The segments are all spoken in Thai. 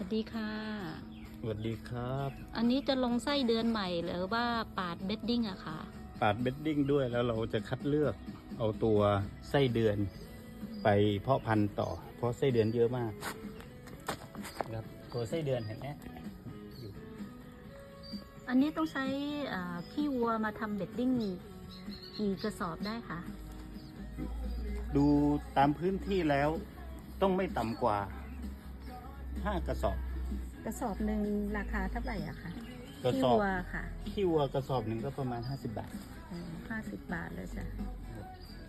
สวัสดีค่ะ สวัสดีครับ อันนี้จะลงไส้เดือนใหม่หรือว่าปาดเบดดิ้งอะค่ะ ปาดเบดดิ้งด้วยแล้วเราจะคัดเลือกเอาตัวไส้เดือนไปเพาะพันธุ์ต่อ เพราะไส้เดือนเยอะมากครับตัวไส้เดือนเห็นไหมอยู่อันนี้ต้องใช้อ่าขี้วัวมาทำเบดดิ้งกี่กระสอบได้คะดูตามพื้นที่แล้วต้องไม่ต่ำกว่า ห้ากระสอบ กระสอบหนึ่งราคาเท่าไหร่อะคะกระขี้สอบวัวค่ะขี้วัวกระสอบหนึ่งก็ประมาณ 50 บาทห้าสิบบาทเลยจ้ะ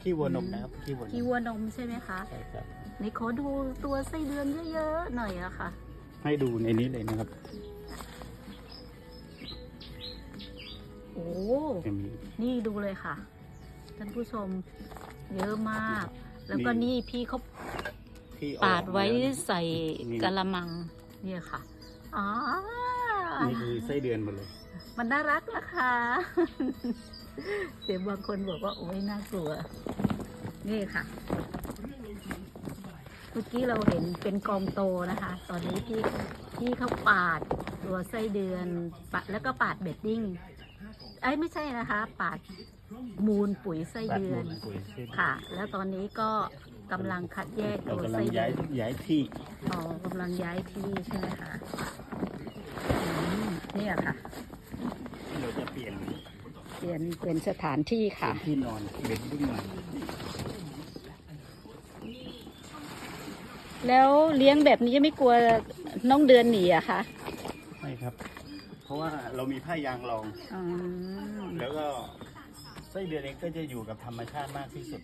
ขี้วัวนมนะครับขี้วัวนมขี้วัวนมใช่ไหมคะใช่ครับในขอดูตัวไส้เดือนเยอะๆหน่อยอะค่ะ ให้ดูในนี้เลยนะครับโอ้จะมีนี่ดูเลยค่ะท่านผู้ชม เยอะมาก แล้วก็นี่นี่พี่เขา ที่ออกปาดไว้แล้วนะใส่นี่กะละมังเนี่ยค่ะอ๋อนี่คือไส้เดือนหมดเลย มันน่ารักนะคะเดี๋ยวบางคนบอกว่าโอ้ยน่ากลัว นี่ค่ะ เมื่อกี้เราเห็นเป็นกองโตนะคะ ตอนนี้ที่ที่เขาปาดตัวไส้เดือนปะแล้วก็ปาดเบดดิ้งไอ้ยไม่ใช่นะคะ ปาดมูลปุ๋ยไส้ปาดเดืหมอนดปุ๋ยไส้เดือนค่ะ แล้วตอนนี้ก็ กำลังคัดแยกเราตัวกำลัไส้งเดืย้าอยนย้ายที่อ๋อกำลังย้ายที่ใช่ไหมคะอืมเนี่ยค่ะ เราจะเปลี่ยนเปลี่ยนเปลี่ยนสถานที่เปลี่ค่ะยนที่นอนเบดดิ้งใหม่แล้วเลี้ยงแบบนี้ไม่กลัวน้องเดือนหนีอะคะใช่ครับ เพราะว่าเรามีผ้ายางรอง อืม แล้วก็ไส้เดือนเองก็จะอยู่กับธรรมชาติมากที่สุด